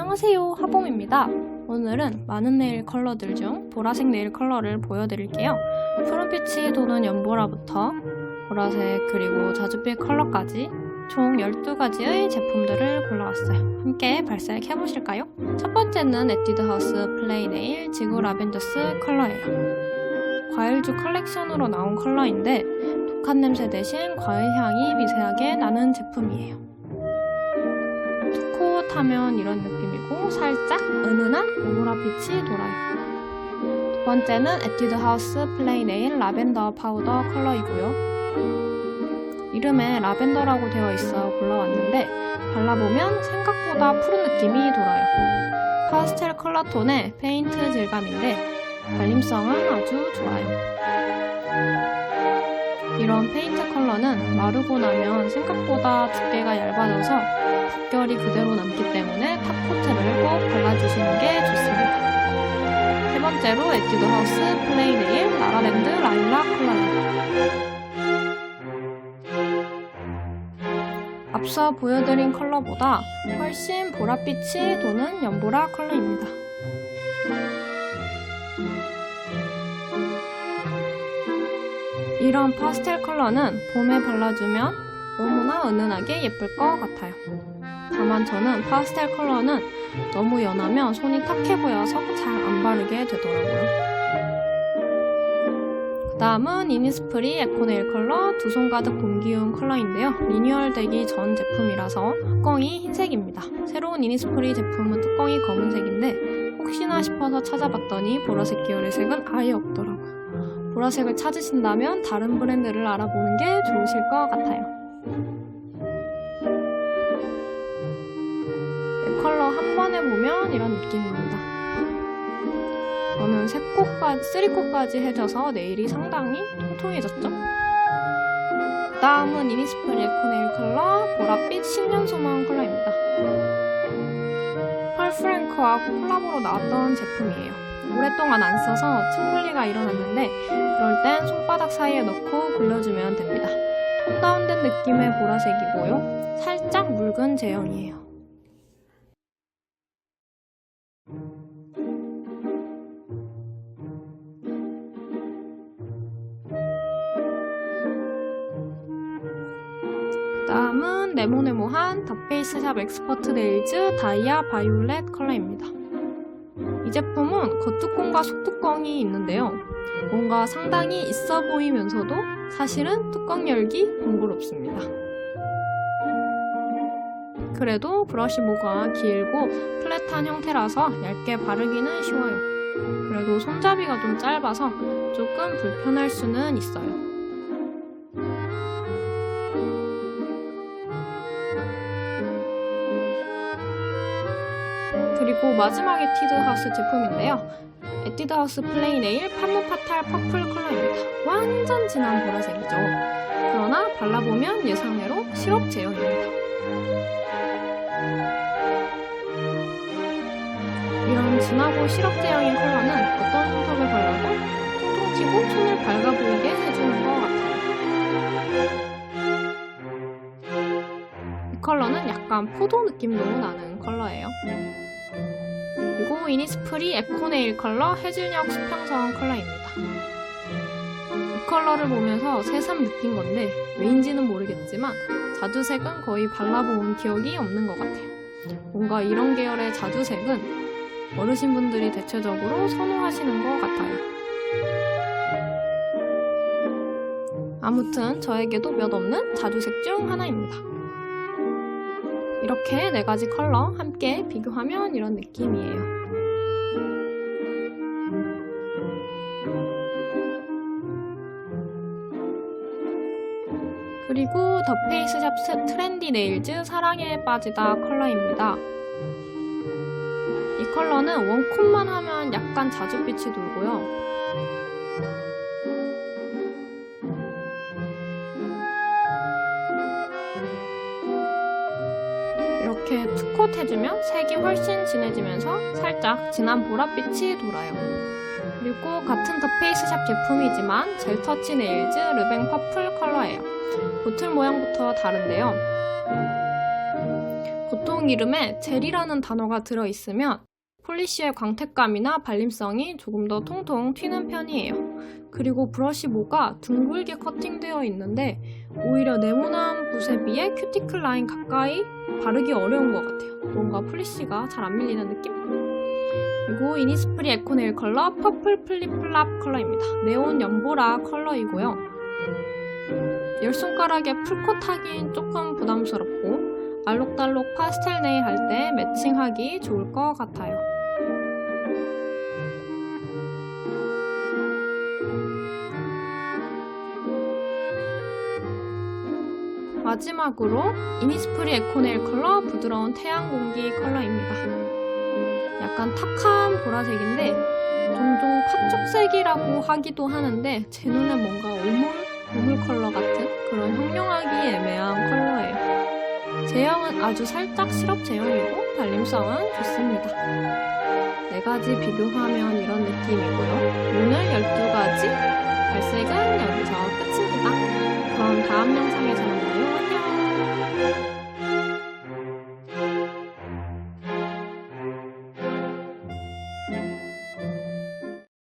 안녕하세요 하봉입니다. 오늘은 많은 네일 컬러들 중 보라색 네일 컬러를 보여드릴게요. 푸른빛이 도는 연보라부터 보라색 그리고 자줏빛 컬러까지 총 12가지의 제품들을 골라왔어요. 함께 발색해보실까요? 첫 번째는 에뛰드 하우스 플레이 네일 지구 라벤더스 컬러예요. 과일주 컬렉션으로 나온 컬러인데 독한 냄새 대신 과일 향이 미세하게 나는 제품이에요 타면 이런 느낌이고 살짝 은은한 오로라빛이 돌아요. 두 번째는 에뛰드 하우스 플레이 네일 라벤더 파우더 컬러이고요. 이름에 라벤더라고 되어 있어 골라왔는데 발라보면 생각보다 푸른 느낌이 돌아요. 파스텔 컬러 톤의 페인트 질감인데 발림성은 아주 좋아요. 이런 페인트 컬러는 마르고 나면 생각보다 두께가 얇아져서 붓결이 그대로 남기 때문에 탑코트를 꼭 발라주시는 게 좋습니다. 세 번째로 에뛰드 하우스 플레이 네일 라라랜드 라일락 컬러예요. 앞서 보여드린 컬러보다 훨씬 보랏빛이 도는 연보라 컬러입니다. 이런 파스텔 컬러는 봄에 발라주면 너무나 은은하게 예쁠 것 같아요. 다만 저는 파스텔 컬러는 너무 연하면 손이 탁해 보여서 잘 안 바르게 되더라고요. 그 다음은 이니스프리 에코네일 컬러 두 손 가득 봄 기운 컬러인데요. 리뉴얼 되기 전 제품이라서 뚜껑이 흰색입니다. 새로운 이니스프리 제품은 뚜껑이 검은색인데 혹시나 싶어서 찾아봤더니 보라색 계열의 색은 아예 없더라고요. 보라색을 찾으신다면 다른 브랜드를 알아보는 게 좋으실 것 같아요. 네, 컬러 한 번에 보면 이런 느낌입니다. 저는 3코까지, 3코까지 해줘서 네일이 상당히 통통해졌죠? 그 다음은 이니스프리 에코네일 컬러 보랏빛 신년소망 컬러입니다. 펄 프랭크와 콜라보로 나왔던 제품이에요. 오랫동안 안 써서 층 분리가 일어났는데 그럴 땐 손바닥 사이에 넣고 굴려주면 됩니다. 톤 다운된 느낌의 보라색이고요. 살짝 묽은 제형이에요. 다음은 네모네모한 더 페이스샵 엑스퍼트 네일즈 다이아 바이올렛 컬러입니다. 이 제품은 겉뚜껑과 속뚜껑이 있는데요. 뭔가 상당히 있어 보이면서도 사실은 뚜껑 열기 번거롭습니다. 그래도 브러쉬 모가 길고 플랫한 형태라서 얇게 바르기는 쉬워요. 그래도 손잡이가 좀 짧아서 조금 불편할 수는 있어요. 그리고 마지막 에뛰드 하우스 제품인데요. 에뛰드 하우스 플레이 네일 파무파탈 퍼플 컬러입니다. 완전 진한 보라색이죠. 그러나 발라보면 예상외로 시럽 제형입니다. 이런 진하고 시럽 제형인 컬러는 어떤 손톱에 발라도 통통 튀고 손을 밝아 보이게 해주는 것 같아요. 이 컬러는 약간 포도 느낌도 나는 컬러예요. 그리고 이니스프리 에코네일 컬러 해질녘 수평선 컬러입니다. 이 컬러를 보면서 새삼 느낀 건데 왜인지는 모르겠지만 자주색은 거의 발라본 기억이 없는 것 같아요. 뭔가 이런 계열의 자주색은 어르신분들이 대체적으로 선호하시는 것 같아요. 아무튼 저에게도 몇 없는 자주색 중 하나입니다. 이렇게 네 가지 컬러 함께 비교하면 이런 느낌이에요. 그리고 더 페이스샵 스- 트렌디 네일즈 사랑에 빠지다 컬러입니다. 이 컬러는 원콧만 하면 약간 자줏빛이 돌고요. 이렇게 투컷 해주면 색이 훨씬 진해지면서 살짝 진한 보랏빛이 돌아요. 그리고 같은 더 페이스샵 제품이지만 젤 터치 네일즈 르뱅 퍼플 컬러예요. 보틀 모양부터 다른데요. 보통 이름에 젤이라는 단어가 들어있으면 폴리쉬의 광택감이나 발림성이 조금 더 통통 튀는 편이에요. 그리고 브러쉬 모가 둥글게 커팅되어 있는데 오히려 네모난 붓에 비해 큐티클 라인 가까이 바르기 어려운 것 같아요. 뭔가 폴리쉬가 잘 안 밀리는 느낌? 그리고 이니스프리 에코네일 컬러 퍼플 플립플랍 컬러입니다. 네온 연보라 컬러이고요. 열 손가락에 풀콧 하긴 조금 부담스럽고 알록달록 파스텔 네일 할 때 매칭하기 좋을 것 같아요. 마지막으로 이니스프리 에코네일 컬러 부드러운 태양 공기 컬러입니다. 약간 탁한 보라색인데 종종 팥죽색이라고 하기도 하는데 제 눈에 뭔가 오물, 오물 컬러 같은 그런 형용하기 애매한 컬러예요. 제형은 아주 살짝 시럽 제형이고 발림성은 좋습니다. 네 가지 비교하면 이런 느낌이고요. 오늘 12가지 발색은 여기서 끝입니다. 그럼 다음 영상에서!